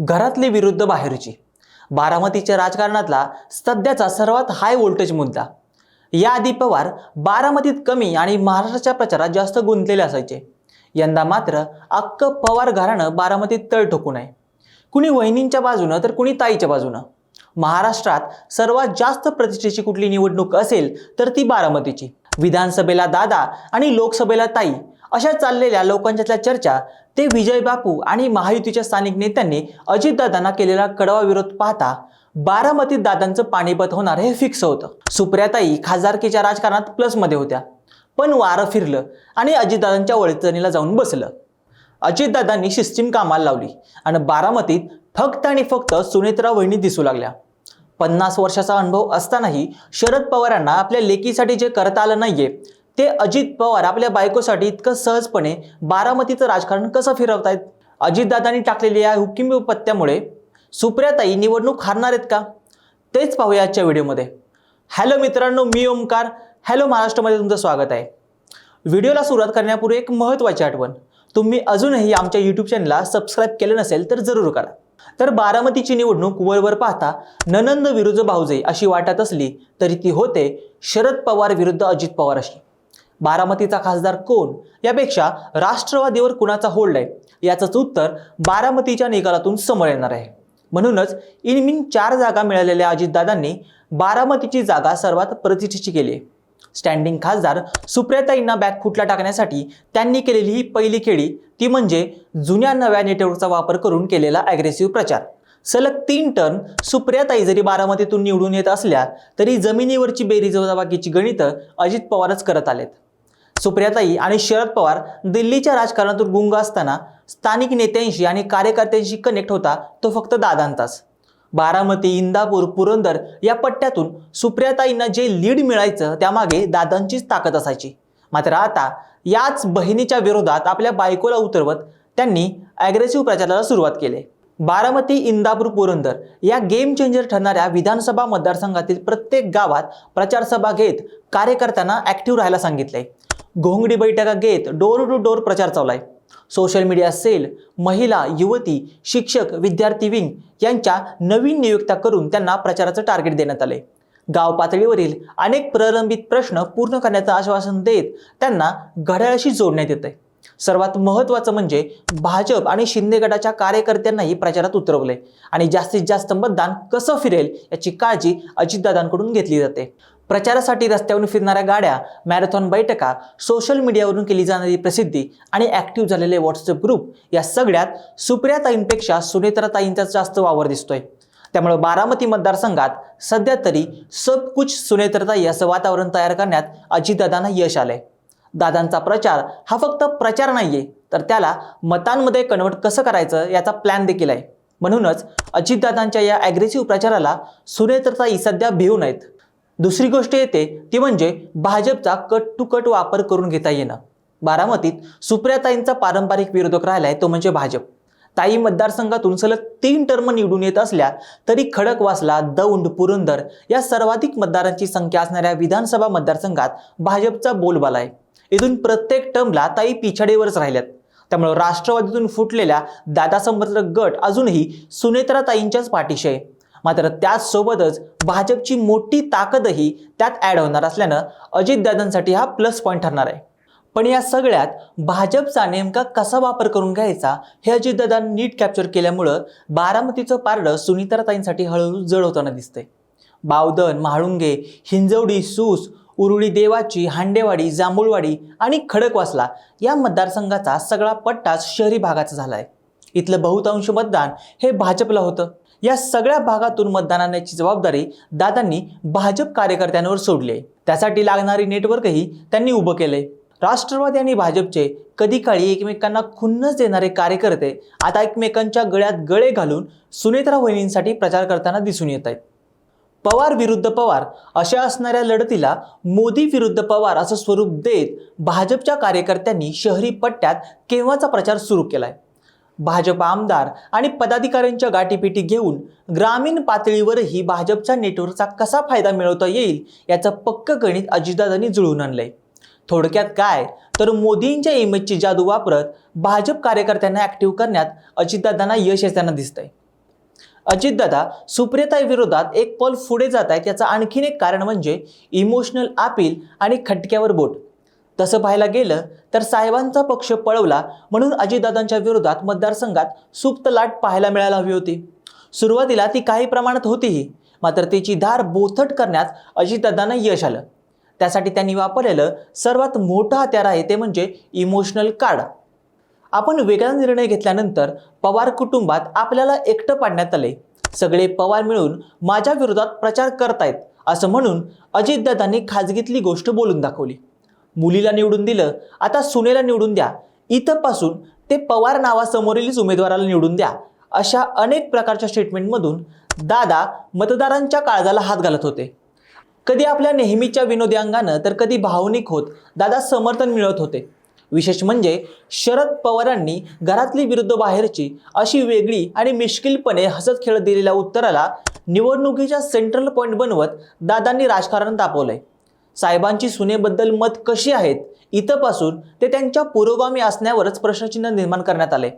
घरातली विरुद्ध बाहेरची. बारामतीच्या राजकारणातला सध्याचा सर्वात हाय व्होल्टेज मुद्दा. याआधी पवार बारामतीत कमी आणि महाराष्ट्राच्या प्रचारात जास्त गुंतलेले असायचे. यंदा मात्र अक्क पवार घराणं बारामतीत तळ ठोकून आहे. कुणी वहिनींच्या बाजूनं तर कुणी ताईच्या बाजूनं. महाराष्ट्रात सर्वात जास्त प्रतिष्ठेची कुठली निवडणूक असेल तर ती बारामतीची. विधानसभेला दादा आणि लोकसभेला ताई. अशा चाललेल्या लोकांच्यातल्या चर्चा ते विजय बापू आणि महायुतीच्या स्थानिक नेत्यांनी अजितदादांना केलेला कडवा विरोध पाहता बारामतीत दादांचं पाणीपत होणार हे फिक्स होतं. सुप्रियाताई खासदारकीच्या राजकारणात प्लसमध्ये होत्या. पण वारं फिरलं आणि अजितदादांच्या वळचणीला जाऊन बसलं. अजितदादांनी सिस्टीम कामाला लावली आणि बारामतीत फक्त आणि फक्त सुनेत्रा वहिनी दिसू लागल्या. पन्नास वर्षाचा अनुभव असतानाही शरद पवारांना आपल्या लेकीसाठी जे करता आलं नाहीये ते अजित पवार आपल्या बायकोसाठी इतकं सहजपणे बारामतीचं राजकारण कसं फिरवतायत? अजितदादांनी टाकलेल्या या हुकिमी पत्त्यामुळे सुप्रियाताई निवडणूक हारणार आहेत का? तेच पाहूया आजच्या व्हिडिओमध्ये. हॅलो मित्रांनो मी ओमकार हॅलो महाराष्ट्रामध्ये तुमचं स्वागत आहे. व्हिडिओला सुरुवात करण्यापूर्वी एक महत्त्वाची आठवण. तुम्ही अजूनही आमच्या यूट्यूब चॅनलला सबस्क्राईब केलं नसेल तर जरूर करा. तर बारामतीची निवडणूक वरवर पाहता ननंद विरुद्ध भाऊजे अशी वाटत असली तरी ती होते शरद पवार विरुद्ध अजित पवार अशी. बारामतीचा खासदार कोण? यापेक्षा राष्ट्रवादीवर कुणाचा होल्ड आहे? याचंच उत्तर बारामतीच्या निकालातून समोर येणार आहे. म्हणूनच इनमिन चार जागा मिळालेल्या अजितदादांनी बारामतीची जागा सर्वात प्रतिष्ठेची केली आहे. स्टँडिंग खासदार सुप्रियाताईंना बॅकफुटला टाकण्यासाठी त्यांनी केलेली ही पहिली खेळी ती म्हणजे जुन्या नव्या नेटवर्कचा वापर करून केलेला ॲग्रेसिव्ह प्रचार. सलग तीन टर्न सुप्रियाताई जरी बारामतीतून निवडून येत असल्या तरी जमिनीवरची बेरीजबाकीची गणितं अजित पवारच करत आलेत. सुप्रियाताई आणि शरद पवार दिल्लीच्या राजकारणातून गुंग असताना स्थानिक नेत्यांशी आणि कार्यकर्त्यांशी कनेक्ट होता तो फक्त दादांचाच बारामती इंदापूर पुरंदर या पट्ट्यातून सुप्रियाताईंना जे लीड मिळायचं त्यामागे दादांचीच ताकद असायची. मात्र आता याच बहिणीच्या विरोधात आपल्या बायकोला उतरवत त्यांनी ॲग्रेसिव्ह प्रचाराला सुरुवात केली. बारामती इंदापूर पुरंदर या गेम चेंजर ठरणाऱ्या विधानसभा मतदारसंघातील प्रत्येक गावात प्रचारसभा घेत कार्यकर्त्यांना ॲक्टिव्ह राहायला सांगितले. घोंगडी बैठका घेत डोर टू डोर प्रचार चाललाय. सोशल मीडिया सेल महिला युवती शिक्षक विद्यार्थी विंग यांच्या नवीन नियुक्त्या करून त्यांना प्रचाराचं टार्गेट देण्यात आले गाव पातळीवरील अनेक प्रलंबित प्रश्न पूर्ण करण्याचं आश्वासन देत त्यांना घड्याळाशी जोडण्यात येत आहे सर्वात महत्त्वाचं म्हणजे भाजप आणि शिंदे गटाच्या कार्यकर्त्यांनाही प्रचारात उतरवले आणि जास्तीत जास्त मतदान कसं फिरेल याची काळजी अजितदादांकडून घेतली जाते. प्रचारासाठी रस्त्यावरून फिरणाऱ्या गाड्या मॅरेथॉन बैठका सोशल मीडियावरून केली जाणारी प्रसिद्धी आणि ॲक्टिव्ह झालेले व्हॉट्सअप ग्रुप या सगळ्यात सुप्रियाताईंपेक्षा सुनेत्राताईंचाच जास्त वावर दिसतोय. त्यामुळे बारामती मतदारसंघात सध्या तरी सब कुछ सुनेत्रताई असं वातावरण तयार करण्यात अजितदादांना यश आलंय. दादांचा प्रचार हा फक्त प्रचार नाहीये तर त्याला मतांमध्ये कन्वर्ट कसं करायचं याचा प्लॅन देखील आहे. म्हणूनच अजितदादांच्या या ॲग्रेसिव्ह प्रचाराला सुनेत्रताई सध्या भिवून आहेत दुसरी गोष्ट येते ती म्हणजे भाजपचा कट टू कट वापर करून घेता येणं. बारामतीत सुप्रियाताईंचा पारंपरिक विरोधक राहिलाय तो म्हणजे भाजप. ताई मतदारसंघातून सलग तीन टर्म निवडून येत असल्या तरी खडकवासला दौंड पुरंदर या सर्वाधिक मतदारांची संख्या असणाऱ्या विधानसभा मतदारसंघात भाजपचा बोलबाला आहे. इथून प्रत्येक टर्मला ताई पिछाडीवरच राहिल्यात. त्यामुळे राष्ट्रवादीतून फुटलेल्या दादा समर्थ गट अजूनही सुनेत्राताईंच्याच पाठीशी आहे. मात्र त्याचसोबतच भाजपची मोठी ताकदही त्यात ॲड होणार असल्यानं अजितदादांसाठी हा प्लस पॉईंट ठरणार आहे. पण या सगळ्यात भाजपचा नेमका कसा वापर करून घ्यायचा हे अजितदादा नीट कॅप्चर केल्यामुळं बारामतीचं पारडं सुनीताताईंसाठी हळूहळू जड होताना दिसतंय. बावदन म्हाळुंगे हिंजवडी सूस उरुळी देवाची हांडेवाडी जांभूळवाडी आणि खडकवासला या मतदारसंघाचा सगळा पट्टाच शहरी भागाचा झाला आहे इथलं बहुतांश मतदान हे भाजपला होतं. या सगळ्या भागातून मतदान आणण्याची जबाबदारी दादांनी भाजप कार्यकर्त्यांवर सोडली आहे. त्यासाठी लागणारे नेटवर्कही त्यांनी उभं केले राष्ट्रवादी आणि भाजपचे कधी काळी एकमेकांना खुन्नस देणारे कार्यकर्ते आता एकमेकांच्या गळ्यात गळे घालून सुनेत्रा वहिनींसाठी प्रचार करताना दिसून येत आहेत. पवार विरुद्ध पवार अशा असणाऱ्या लढतीला मोदी विरुद्ध पवार असं स्वरूप देत भाजपच्या कार्यकर्त्यांनी शहरी पट्ट्यात केव्हाचा प्रचार सुरू केलाय? भाजप आमदार आणि पदाधिकाऱ्यांच्या गाठीपिटी घेऊन ग्रामीण पातळीवरही भाजपच्या नेटवर्कचा कसा फायदा मिळवता येईल याचं पक्क गणित अजितदादांनी जुळवून आणलंय. थोडक्यात काय? तर मोदींच्या इमेजची जादू वापरत भाजप कार्यकर्त्यांना ॲक्टिव्ह करण्यात अजितदादांना यश येताना दिसतंय. अजितदादा सुप्रियताई विरोधात एक पॉल पुढे जात आहेत याचं आणखीन एक कारण म्हणजे इमोशनल अपील आणि खटक्यावर बोट. तसं पाहायला गेलं तर साहेबांचा पक्ष पळवला म्हणून अजितदादांच्या विरोधात मतदारसंघात सुप्त लाट पाहायला मिळायला हवी होती. सुरुवातीला ती काही प्रमाणात होतीही मात्र तिची धार बोथट करण्यात अजितदादांना यश आलं. त्यासाठी त्यांनी वापरलेलं सर्वात मोठं हत्यार आहे ते म्हणजे इमोशनल कार्ड. आपण वेगळा निर्णय घेतल्यानंतर पवार कुटुंबात आपल्याला एकटं पाडण्यात आले. सगळे पवार मिळून माझ्या विरोधात प्रचार करतायत असं म्हणून अजितदादांनी खाजगीतली गोष्ट बोलून दाखवली. मुलीला निवडून दिलं आता सुनेला निवडून द्या. इथंपासून ते पवार नावासमोरीलच उमेदवाराला निवडून द्या. अशा अनेक प्रकारच्या स्टेटमेंटमधून दादा मतदारांच्या काळजाला हात घालत होते. कधी आपल्या नेहमीच्या विनोदी अंगानं तर कधी भावनिक होत दादा समर्थन मिळवत होते. विशेष म्हणजे शरद पवारांनी घरातली विरुद्ध बाहेरची अशी वेगळी आणि मिश्किलपणे हसत खेळत दिलेल्या उत्तराला निवडणुकीच्या सेंट्रल पॉईंट बनवत दादांनी राजकारण तापवलंय. साहेबांची सुनेबद्दल मत कशी आहेत? इथंपासून ते त्यांच्या पुरोगामी असण्यावरच प्रश्नचिन्ह निर्माण करण्यात आले.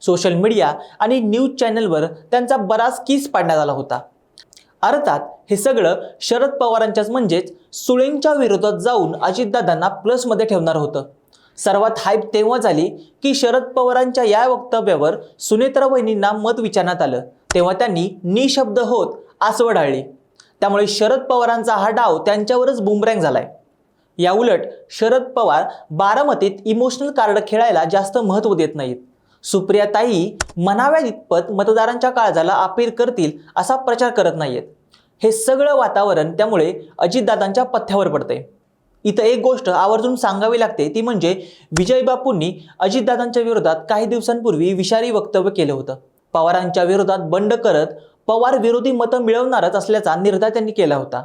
सोशल मीडिया आणि न्यूज चॅनलवर त्यांचा बराच किस पाडण्यात आला होता. अर्थात हे सगळं शरद पवारांच्याच म्हणजेच सुळेंच्या विरोधात जाऊन अजितदादांना प्लसमध्ये ठेवणार होतं. सर्वात हाईप तेव्हा झाली की शरद पवारांच्या या वक्तव्यावर सुनेत्रा वहिनींना मत विचारण्यात आलं. तेव्हा त्यांनी निशब्द होत आसवड आळली त्यामुळे शरद पवारांचा हा डाव त्यांच्यावरच बुमरँग झालाय. याउलट शरद पवार बारामतीत इमोशनल कार्ड खेळायला जास्त महत्त्व देत नाहीत. सुप्रियाताई म्हणाव्या इतपत मतदारांच्या काळजाला अपील करतील असा प्रचार करत नाहीयेत. हे सगळं वातावरण त्यामुळे अजितदादांच्या पथ्यावर पडतंय. इथं एक गोष्ट आवर्जून सांगावी लागते ती म्हणजे विजयबापूंनी अजितदादांच्या विरोधात काही दिवसांपूर्वी विषारी वक्तव्य केलं होतं. पवारांच्या विरोधात बंड करत पवार विरोधी मतं मिळवणारच असल्याचा निर्धार त्यांनी केला होता.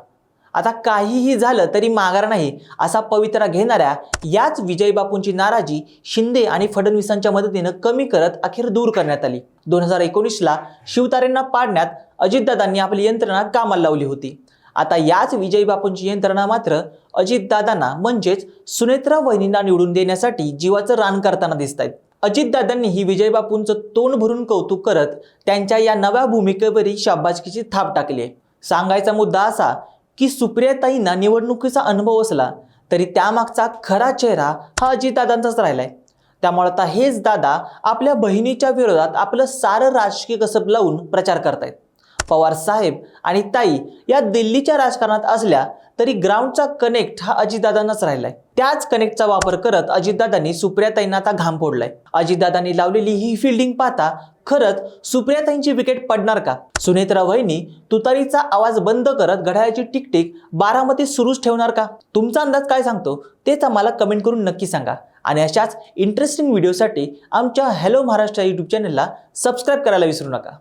आता काहीही झालं तरी माघार नाही असा पवित्रा घेणाऱ्या याच विजयबापूंची नाराजी शिंदे आणि फडणवीसांच्या मदतीनं कमी करत अखेर दूर करण्यात आली. दोन हजार एकोणीसला शिवतारेंना पाडण्यात अजितदादांनी आपली यंत्रणा कामाला लावली होती. आता याच विजयबापूंची यंत्रणा मात्र अजितदादांना म्हणजेच सुनेत्रा वहिनींना निवडून देण्यासाठी जीवाचं रान करताना दिसत आहेत अजितदादांनी ही विजयबापूंचं तोंड भरून कौतुक करत त्यांच्या या नव्या भूमिकेवरील शाबासकीची थाप टाकली. आहे सांगायचा मुद्दा असा की सुप्रियाताईंना निवडणुकीचा अनुभव असला तरी त्यामागचा खरा चेहरा हा अजितदादांचाच राहिलाय. त्यामुळे आता हेच दादा आपल्या बहिणीच्या विरोधात आपलं सारं राजकीय कसब लावून प्रचार करतायत. पवार साहेब आणि ताई या दिल्लीच्या राजकारणात असल्या तरी ग्राउंडचा कनेक्ट हा अजितदादांनाच राहिलाय. त्याच कनेक्टचा वापर करत अजितदादांनी सुप्रियाताईंना आता घाम फोडलाय. अजितदादांनी लावलेली ही फिल्डिंग पाहता खरंच सुप्रियाताईंची विकेट पडणार का? सुनेत्रा वहिनी तुतारीचा आवाज बंद करत घड्याळाची टिकटिक बारामतीत सुरूच ठेवणार का? तुमचा अंदाज काय सांगतो? तेच आम्हाला कमेंट करून नक्की सांगा. आणि अशाच इंटरेस्टिंग व्हिडिओसाठी आमच्या हॅलो महाराष्ट्र यूट्यूब चॅनलला सबस्क्राईब करायला विसरू नका.